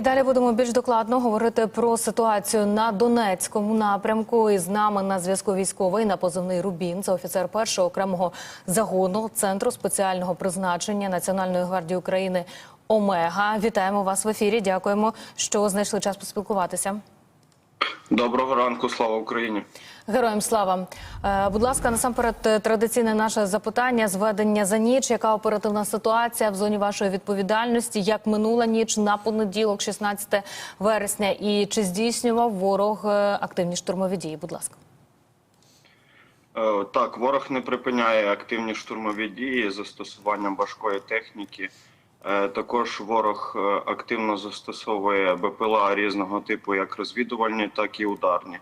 І далі будемо більш докладно говорити про ситуацію на Донецькому напрямку. І з нами на зв'язку військовий на позивний Рубін. Це офіцер першого окремого загону центру спеціального призначення Національної гвардії України Омега. Вітаємо вас в ефірі. Дякуємо, що знайшли час поспілкуватися. Доброго ранку, слава Україні. Героям слава. Е, Будь ласка, насамперед е, традиційне наше запитання зведення за ніч. Яка оперативна ситуація в зоні вашої відповідальності? Як минула ніч на понеділок, 16 вересня, і чи здійснював ворог е, активні штурмові дії? Будь ласка. Так, ворог не припиняє активні штурмові дії застосуванням важкої техніки. Е, Також ворог е, активно застосовує БПЛА різного типу, як розвідувальні, так і ударні.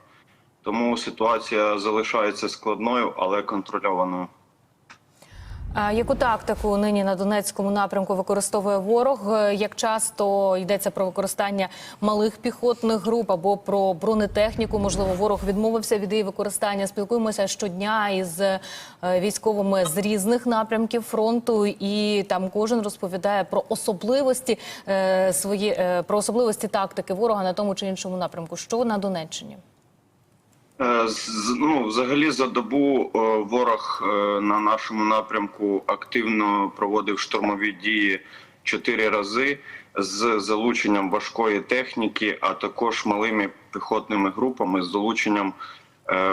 Тому ситуація залишається складною, але контрольованою. Яку тактику нині на Донецькому напрямку використовує ворог? Е, Як часто йдеться про використання малих піхотних груп або про бронетехніку? Можливо, ворог відмовився від її використання. Спілкуємося щодня із е, військовими з різних напрямків фронту, і там кожен розповідає про особливості е, свої про особливості тактики ворога на тому чи іншому напрямку. Що на Донеччині? Е, Ну, взагалі, за добу е, ворог е, на нашому напрямку активно проводив штурмові дії чотири рази з залученням важкої техніки, а також малими піхотними групами з залученням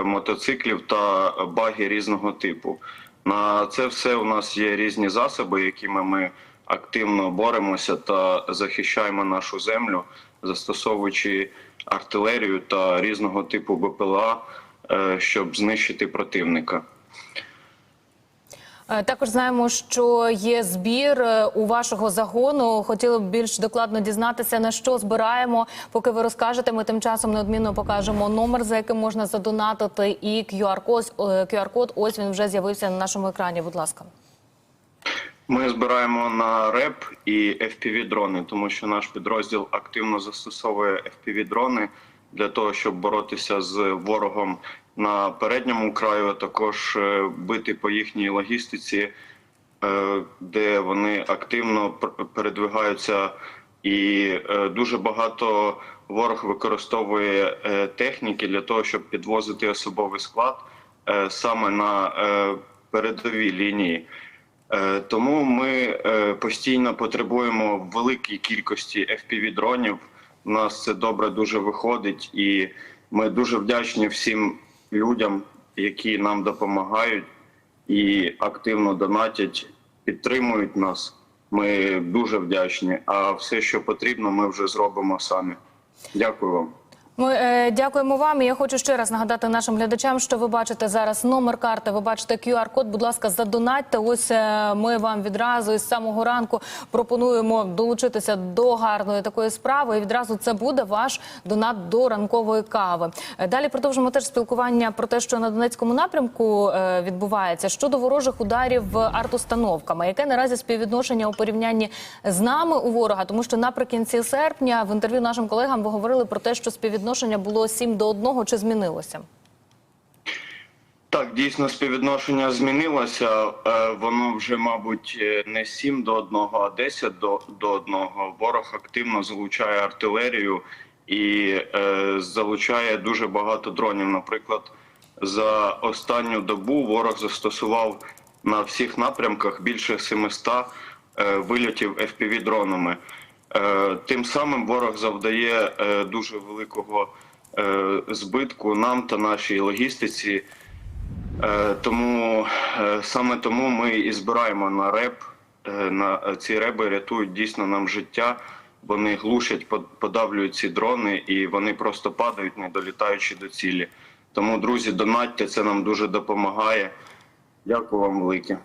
мотоциклів та баги різного типу. На це все у нас є різні засоби, якими ми активно боремося та захищаємо нашу землю, застосовуючи артилерію та різного типу БПЛА, е, щоб знищити противника. Е, Також знаємо, що є збір е, у вашого загону. Хотіли б більш докладно дізнатися, на що збираємо. Поки ви розкажете, ми тим часом неодмінно покажемо номер, за яким можна задонатити, і QR-код. QR-код. Ось він вже з'явився на нашому екрані. Будь ласка. Ми збираємо на РЕП і fpv дрони, тому що наш підрозділ активно застосовує fpv дрони для того, щоб боротися з ворогом на передньому краю, а також е, бити по їхній логістиці, е, де вони активно передвигаються, і е, дуже багато ворог використовує техніки для того, щоб підвозити особовий склад саме на передовій лінії. Е, Тому ми е, постійно потребуємо в великій кількості fpv дронів. У нас це добре дуже виходить, і ми дуже вдячні всім людям, які нам допомагають і активно донатять, підтримують нас. Ми дуже вдячні. А все, що потрібно, ми вже зробимо самі. Дякую вам. Ми е, дякуємо вам. І я хочу ще раз нагадати нашим глядачам, що ви бачите зараз номер карти. Ви бачите QR-код. Будь ласка, задонатьте. Ось е, ми вам відразу із самого ранку пропонуємо долучитися до гарної такої справи. І відразу це буде ваш донат до ранкової кави. Е, Далі продовжимо теж спілкування про те, що на Донецькому напрямку е, відбувається щодо ворожих ударів артустановками. Яке наразі співвідношення у порівнянні з нами у ворога? Тому що наприкінці серпня в інтерв'ю нашим колегам ви говорили про те, що співвідношення було 7 до 1, чи змінилося? Так, дійсно, співвідношення змінилося. Е, Воно вже, мабуть, е, не 7 до 1, а 10 до, до 1. Ворог активно залучає артилерію і е, залучає дуже багато дронів. Наприклад, за останню добу ворог застосував на всіх напрямках більше 700 е, вильотів fpv дронами. Е, Тим самим ворог завдає е, дуже великого е, збитку нам та нашій логістиці. Тому саме тому ми і збираємо на реп. На ці реби рятують дійсно нам життя. Вони глушать, под- подавлюють ці дрони, і вони просто падають, не долітаючи до цілі. Тому, друзі, донатьте, це нам дуже допомагає. Дякую вам велике.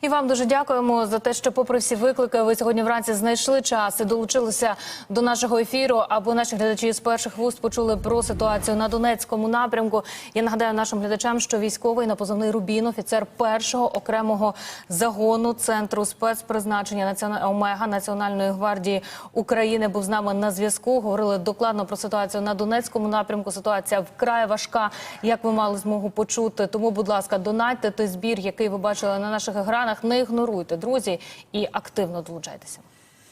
І вам дуже дякуємо за те, що, попри всі виклики, ви сьогодні вранці знайшли час і долучилися до нашого ефіру. Або наші глядачі з перших вуст почули про ситуацію на Донецькому напрямку. Я нагадаю нашим глядачам, що військовий на позивний Рубін, офіцер першого окремого загону центру спецпризначення Націона... Омега Національної гвардії України, був з нами на зв'язку. Говорили докладно про ситуацію на Донецькому напрямку. Ситуація вкрай важка, як ви мали змогу почути. Тому, будь ласка, донатьте той збір, який ви бачили на наших екранах. Не ігноруйте, друзі, і активно долучайтеся.